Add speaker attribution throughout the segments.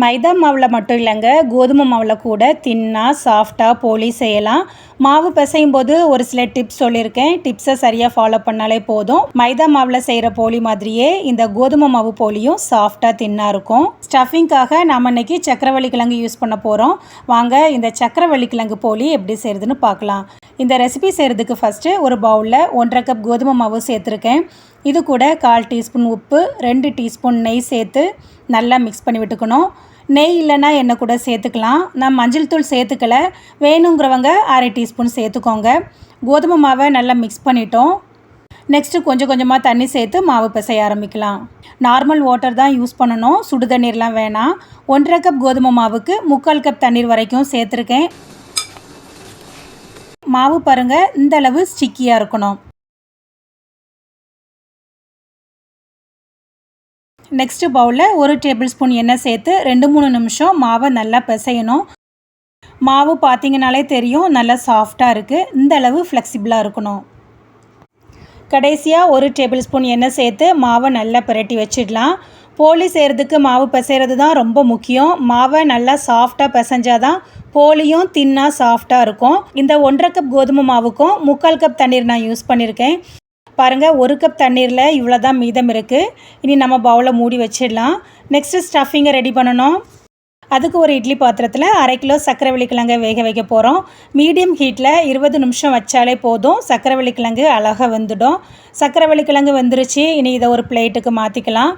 Speaker 1: மைதா மாவில் மட்டும் இல்லைங்க கோதுமை மாவில் கூட தின்னாக சாஃப்டாக போலி செய்யலாம். மாவு பிசையும் போது ஒரு சில டிப்ஸ் சொல்லியிருக்கேன். டிப்ஸை சரியாக ஃபாலோ பண்ணாலே போதும். மைதா மாவில் செய்கிற போலி மாதிரியே இந்த கோதுமை மாவு போலியும் சாஃப்டாக தின்னாக இருக்கும். ஸ்டஃபிங்காக நாம் இன்னைக்கு சக்கரவள்ளி கிழங்கு யூஸ் பண்ண போகிறோம் வாங்க இந்த சக்கரவள்ளி கிழங்கு போலி எப்படி செய்கிறதுன்னு பார்க்கலாம். இந்த ரெசிபி செய்கிறதுக்கு ஃபஸ்ட்டு ஒரு பவுலில் ஒன்றரை கப் கோதுமை மாவு சேர்த்துருக்கேன். இது கூட கால் டீஸ்பூன் உப்பு ரெண்டு டீஸ்பூன் நெய் சேர்த்து நல்லா மிக்ஸ் பண்ணி விட்டுக்கணும். நெய் இல்லைன்னா எண்ணெய் கூட சேர்த்துக்கலாம். நான் மஞ்சள் தூள் சேர்த்துக்கல. வேணுங்கிறவங்க அரை டீஸ்பூன் சேர்த்துக்கோங்க. கோதுமை மாவை நல்லா மிக்ஸ் பண்ணிட்டோம். நெக்ஸ்ட்டு கொஞ்சம் கொஞ்சமாக தண்ணி சேர்த்து மாவு பிசைய ஆரம்பிக்கலாம். நார்மல் வாட்டர் தான் யூஸ் பண்ணணும். சுடு தண்ணீர்லாம் வேணாம். ஒன்றரை கப் கோதுமை மாவுக்கு முக்கால் கப் தண்ணீர் வரைக்கும் சேர்த்துருக்கேன். மாவு பாருங்கள் இந்த அளவு ஸ்டிக்கியாக இருக்கணும். நெக்ஸ்ட்டு பவுலில் ஒரு டேபிள் ஸ்பூன் எண்ணெய் சேர்த்து ரெண்டு மூணு நிமிஷம் மாவை நல்லா பிசையணும். மாவு பார்த்திங்கனாலே தெரியும் நல்லா சாஃப்டாக இருக்குது இந்த அளவு ஃப்ளெக்சிபிளாக இருக்கணும். கடைசியாக ஒரு டேபிள் ஸ்பூன் எண்ணெய் சேர்த்து மாவை நல்லா பிரட்டி வச்சிடலாம். போலி செய்கிறதுக்கு மாவு பிசைகிறது தான் ரொம்ப முக்கியம். மாவை நல்லா சாஃப்டாக பிசைஞ்சாதான் போலியும் தின்னாக சாஃப்டாக இருக்கும். இந்த ஒன்றரை கப் கோதுமை மாவுக்கும் முக்கால் கப் தண்ணீர் நான் யூஸ் பண்ணியிருக்கேன் பாருங்கள் ஒரு கப் தண்ணீரில் இவ்வளோ தான் மீதம் இருக்குது இனி நம்ம பவுலை மூடி வச்சிடலாம். நெக்ஸ்ட்டு ஸ்டஃபிங்கை ரெடி பண்ணணும். அதுக்கு ஒரு இட்லி பாத்திரத்தில் அரை கிலோ சக்கரை வெள்ளிக்கிழங்கு வேக வைக்க போகிறோம் மீடியம் ஹீட்டில் இருபது நிமிஷம் வச்சாலே போதும். சக்கரை வெள்ளிக்கிழங்கு அழகாக வந்துடும். சக்கரை வெள்ளிக்கிழங்கு வந்துருச்சு. இனி இதை ஒரு பிளேட்டுக்கு மாற்றிக்கலாம்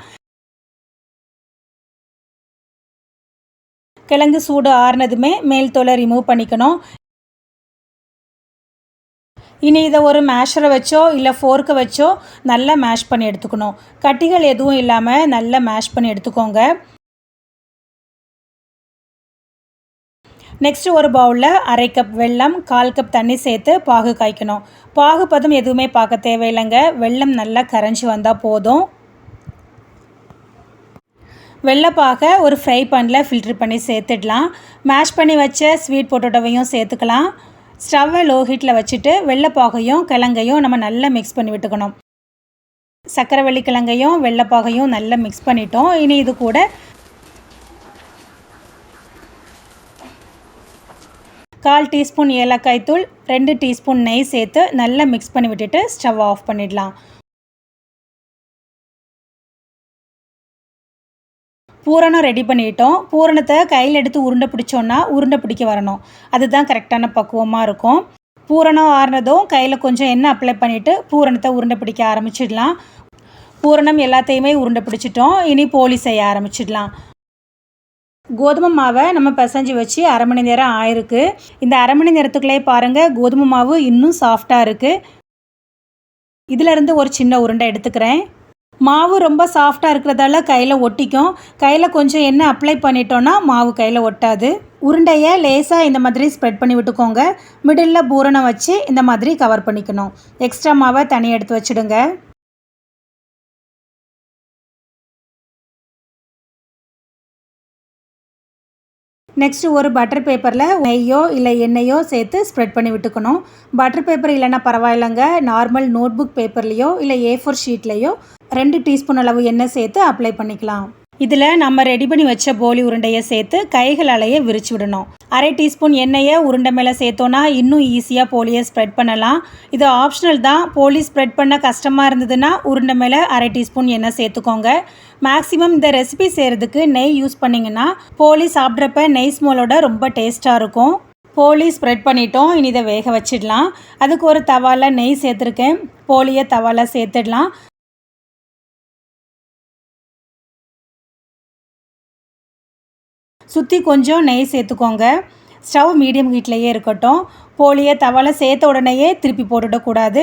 Speaker 1: கிழங்கு சூடு ஆறுனதுமே மேல் தோலை ரிமூவ் பண்ணிக்கணும். இனி இதை ஒரு மேஷரை வச்சோ இல்லை ஃபோர்க்கை வச்சோ நல்லா மேஷ் பண்ணி எடுத்துக்கணும். கட்டிகள் எதுவும் இல்லாமல் நல்லா மேஷ் பண்ணி எடுத்துக்கோங்க. நெக்ஸ்ட்டு ஒரு பவுலில் அரை கப் வெல்லம் கால் கப் தண்ணி சேர்த்து பாகு காய்க்கணும். பாகு பதம் எதுவுமே பார்க்க தேவையில்லைங்க. வெள்ளம் நல்லா கரைஞ்சி வந்தால் போதும். வெள்ளைப்பாக ஒரு ஃப்ரை பேனில் ஃபில்ட்ரு பண்ணி சேர்த்துடலாம். மேஷ் பண்ணி வச்ச ஸ்வீட் பொட்டோட்டோவையும் சேர்த்துக்கலாம். ஸ்டவ்வை லோ ஹீட்டில் வச்சுட்டு வெள்ளைப்பாகையும் கிழங்கையும் நம்ம நல்லா மிக்ஸ் பண்ணி விட்டுக்கணும். சக்கரைவள்ளி கிழங்கையும் வெள்ளைப்பாகையும் நல்லா மிக்ஸ் பண்ணிட்டோம். இனி இது கூட கால் டீஸ்பூன் ஏலக்காய் தூள் ரெண்டு டீஸ்பூன் நெய் சேர்த்து நல்லா மிக்ஸ் பண்ணி விட்டுட்டு ஸ்டவ் ஆஃப் பண்ணிடலாம். பூரணம் ரெடி பண்ணிட்டோம். பூரணத்தை கையில் எடுத்து உருண்டை பிடிச்சோன்னா உருண்டை பிடிக்க வரணும். அதுதான் கரெக்டான பக்குவமாக இருக்கும். பூரணம் ஆறுனதும் கையில் கொஞ்சம் எண்ணெய் அப்ளை பண்ணிவிட்டு பூரணத்தை உருண்டை பிடிக்க ஆரம்பிச்சிடலாம். பூரணம் எல்லாத்தையுமே உருண்டை பிடிச்சிட்டோம். இனி போலி செய்ய ஆரம்பிச்சிடலாம். கோதுமை மாவை நம்ம பிசைஞ்சு வச்சு அரை மணி நேரம் ஆயிருக்கு. இந்த அரை மணி நேரத்துக்குள்ளே பாருங்கள் கோதுமை மாவு இன்னும் சாஃப்டாக இருக்குது இதிலேருந்து ஒரு சின்ன உருண்டை எடுத்துக்கிறேன். மாவு ரொம்ப சாஃப்டாக இருக்கிறதால கையில் ஒட்டிக்கும். கையில் கொஞ்சம் எண்ணெய் அப்ளை பண்ணிட்டோன்னா மாவு கையில் ஒட்டாது. உருண்டையை லேசாக இந்த மாதிரி ஸ்ப்ரெட் பண்ணி விட்டுக்கோங்க. மிடில் பூரணம் வச்சு இந்த மாதிரி கவர் பண்ணிக்கணும். எக்ஸ்ட்ரா மாவை தனியாக எடுத்து வச்சுடுங்க. நெக்ஸ்ட்டு ஒரு பட்டர் பேப்பரில் நெய்யோ இல்லை எண்ணெயோ சேர்த்து ஸ்ப்ரெட் பண்ணி விட்டுக்கணும். பட்டர் பேப்பர் இல்லைன்னா பரவாயில்லைங்க. நார்மல் நோட் புக் பேப்பர்லேயோ இல்லை ஏ ஃபோர் ஷீட்லேயோ ரெண்டு டீஸ்பூன் அளவு எண்ணெய் சேர்த்து அப்ளை பண்ணிக்கலாம். இதில் நம்ம ரெடி பண்ணி வச்ச போலி உருண்டையை சேர்த்து கைகளாலேயே விரிச்சு விடணும். அரை டீஸ்பூன் எண்ணெயை உருண்டை மேலே சேர்த்தோன்னா இன்னும் ஈஸியாக போலியை ஸ்ப்ரெட் பண்ணலாம். இது ஆப்ஷனல் தான். போலி ஸ்ப்ரெட் பண்ண கஷ்டமாக இருந்ததுன்னா உருண்டை மேலே அரை டீஸ்பூன் எண்ணெய் சேர்த்துக்கோங்க. மேக்ஸிமம் இந்த ரெசிபி செய்கிறதுக்கு நெய் யூஸ் பண்ணிங்கன்னா போலி சாப்பிட்றப்ப நெய் ஸ்மோலோட ரொம்ப டேஸ்ட்டாக இருக்கும். போலி ஸ்ப்ரெட் பண்ணிட்டோம். இனி இதை வேக வச்சிடலாம். அதுக்கு ஒரு தவாவில் நெய் சேர்த்துருக்கேன். போலியை தவாவில் சேர்த்துடலாம். சுற்றி கொஞ்சம் நெய் சேர்த்துக்கோங்க. ஸ்டவ் மீடியம் ஹீட்லேயே இருக்கட்டும். போலியை தவாலை சேர்த்த உடனேயே திருப்பி போட்டுடக்கூடாது.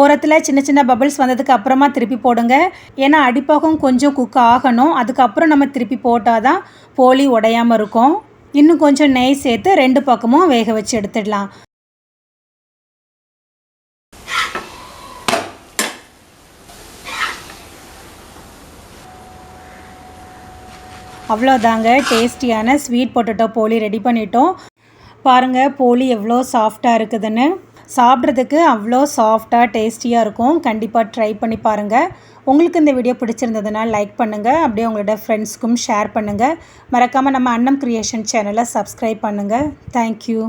Speaker 1: ஓரத்தில் சின்ன சின்ன பபிள்ஸ் வந்ததுக்கு அப்புறமா திருப்பி போடுங்க. ஏன்னா அடிப்பாகம் கொஞ்சம் குக் ஆகணும். அதுக்கப்புறம் நம்ம திருப்பி போட்டால் தான் போலி உடையாமல் இருக்கும். இன்னும் கொஞ்சம் நெய் சேர்த்து ரெண்டு பக்கமும் வேக வச்சு எடுத்துடலாம். அவ்வளோதாங்க டேஸ்டியான ஸ்வீட் பொட்டேட்டோ போலி ரெடி பண்ணிட்டோம். பாருங்கள் போலி எவ்வளோ சாஃப்டாக இருக்குதுன்னு. சாப்பிட்றதுக்கு அவ்வளோ சாஃப்டாக டேஸ்டியாக இருக்கும். கண்டிப்பாக ட்ரை பண்ணி பாருங்கள் உங்களுக்கு இந்த வீடியோ பிடிச்சிருந்ததுன்னா லைக் பண்ணுங்கள் அப்படியே உங்களோட ஃப்ரெண்ட்ஸ்க்கும் ஷேர் பண்ணுங்கள் மறக்காமல் நம்ம அன்னம் க்ரியேஷன் சேனலை சப்ஸ்கிரைப் பண்ணுங்கள் தேங்க்யூ